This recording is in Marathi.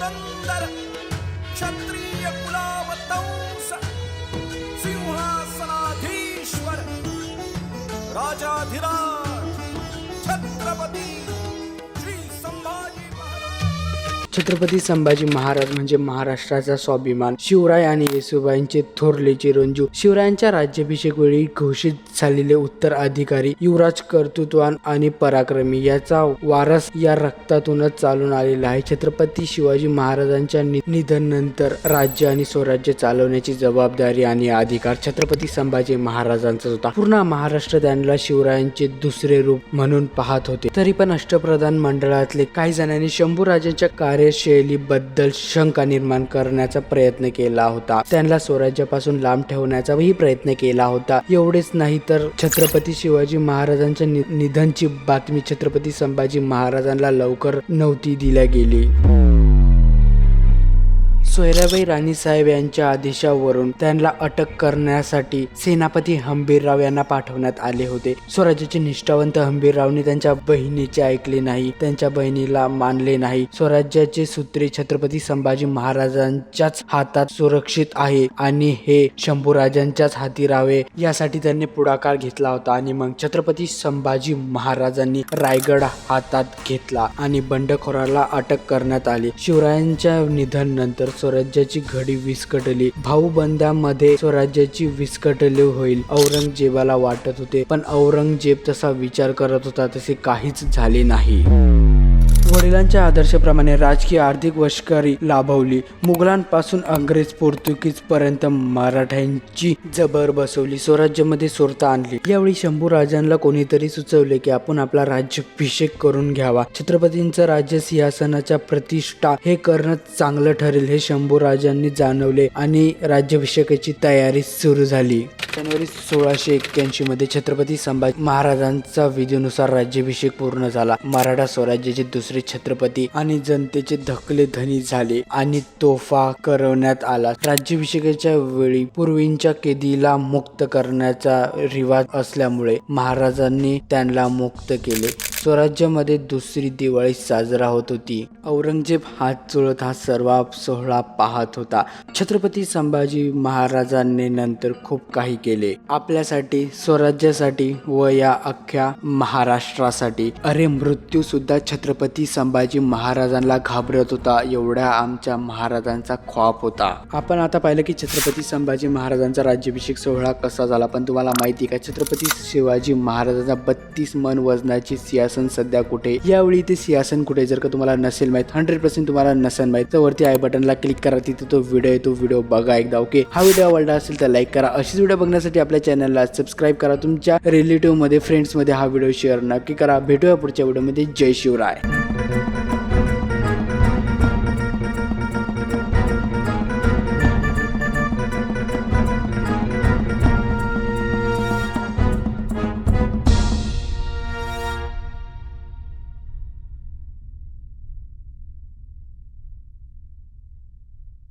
पुरंदर क्षत्रिय कुलावतंस सिंहासनाधीश्वर राजाधिराज छत्रपती संभाजी महाराज म्हणजे महाराष्ट्राचा स्वाभिमान. शिवराय आणि येसुबाईंचे थोरले चिरंजीव. शिवरायांच्या राज्याभिषेक वेळी घोषित झालेले उत्तराधिकारी युवराज कर्तृत्वान आणि पराक्रमी याचा वारस या रक्तातूनच चालून आलेला आहे. छत्रपती शिवाजी महाराजांच्या नि- निधनानंतर राज्य आणि स्वराज्य चालवण्याची जबाबदारी आणि अधिकार छत्रपती संभाजी महाराजांचाच होता. पूर्ण महाराष्ट्र त्यांना शिवरायांचे दुसरे रूप म्हणून पाहत होते. तरी पण अष्टप्रधान मंडळातले काही जणांनी शंभूराजांच्या कार्यशैलीबद्दल शंका निर्माण करण्याचा प्रयत्न केला होता. त्यांना स्वराज्यापासून लांब ठेवण्याचाही प्रयत्न केला होता. एवढेच नाही तर छत्रपती शिवाजी महाराजांच्या निधनची बातमी छत्रपती संभाजी महाराजांना लवकर नव्हती दिल्या गेली. सोयराबाई राणीसाहेब यांच्या आदेशावरून त्यांना अटक करण्यासाठी सेनापती हंबीरराव यांना पाठवण्यात आले होते. स्वराज्याचे निष्ठावंत हंबीररावने त्यांच्या बहिणीचे ऐकले नाही त्यांच्या बहिणीला मानले नाही. स्वराज्याचे सूत्रे छत्रपती संभाजी महाराजांच्याच हातात सुरक्षित आहे आणि हे शंभूराजांच्याच हाती राहावे यासाठी त्यांनी पुढाकार घेतला होता आणि मग छत्रपती संभाजी महाराजांनी रायगड हातात घेतला आणि बंडखोराला अटक करण्यात आली. शिवरायांच्या निधन नंतर स्वराज्याची घडी विस्कटली. भाऊबंदामध्ये स्वराज्याची विस्कटली होईल. औरंगजेबाला वाटत होते पण औरंगजेब तसा विचार करत होता तसे काहीच झाले नाही. वडिलांच्या आदर्शाप्रमाणे राजकीय आर्थिक वशकारी लाभवली. मुघलांपासून अंग्रेज पोर्तुगीज पर्यंत मराठ्यांची जबर बसवली. स्वराज्यामध्ये सोरता आणली. यावेळी शंभू राजांना कोणीतरी सुचवले की आपण आपला राज्याभिषेक करून घ्यावा. छत्रपतींचं राज्य सिंहासनाच्या प्रतिष्ठा हे करणं चांगलं ठरेल हे शंभू राजांनी जाणवले आणि राज्याभिषेकाची तयारी सुरू झाली. जानेवारी सोळाशे एक्क्याऐंशी मध्ये छत्रपती संभाजी महाराजांचा विधीनुसार राज्याभिषेक पूर्ण झाला. मराठा स्वराज्याचे दुसरे छत्रपती आणि जनतेचे धकले धनी झाले आणि तोफा करवण्यात आला. राज्याभिषेकाच्या वेळी पूर्वींच्या कैदीला मुक्त करण्याचा रिवाज असल्यामुळे महाराजांनी त्यांना मुक्त केले. स्वराज्यामध्ये दुसरी दिवाळी साजरा होत होती. औरंगजेब हात चोळत हा सर्व सोहळा पाहत होता. छत्रपती संभाजी महाराजांनी नंतर खूप काही केले. आपल्यासाठी स्वराज्यासाठी व या अख्ख्या महाराष्ट्रासाठी. अरे मृत्यू सुद्धा छत्रपती संभाजी महाराजांना घाबरत होता. एवढ्या आमच्या महाराजांचा ख्वाप होता. आपण आता पाहिलं की छत्रपती संभाजी महाराजांचा राज्याभिषेक सोहळा कसा झाला? पण तुम्हाला माहिती का छत्रपती शिवाजी महाराजांचा बत्तीस मन वजनाची सिंहासन सध्या कुठे? यावेळी ते सिंहासन कुठे? जर का तुम्हाला नसेल माहीत हंड्रेड पर्सेंट तुम्हाला नसेल माहीत तर वरती आय बटनला क्लिक करा. तिथे तो व्हिडिओ आहे तो व्हिडिओ बघा एकदा ओके हा व्हिडिओ आवडला असेल तर लाईक करा. अशीच व्हिडिओ बघण्यासाठी आपल्या चॅनलला सबस्क्राईब करा. तुमच्या रिलेटिव्हमध्ये हा व्हिडिओ शेअर नक्की करा. भेटूया पुढच्या व्हिडिओमध्ये जय शिवराय.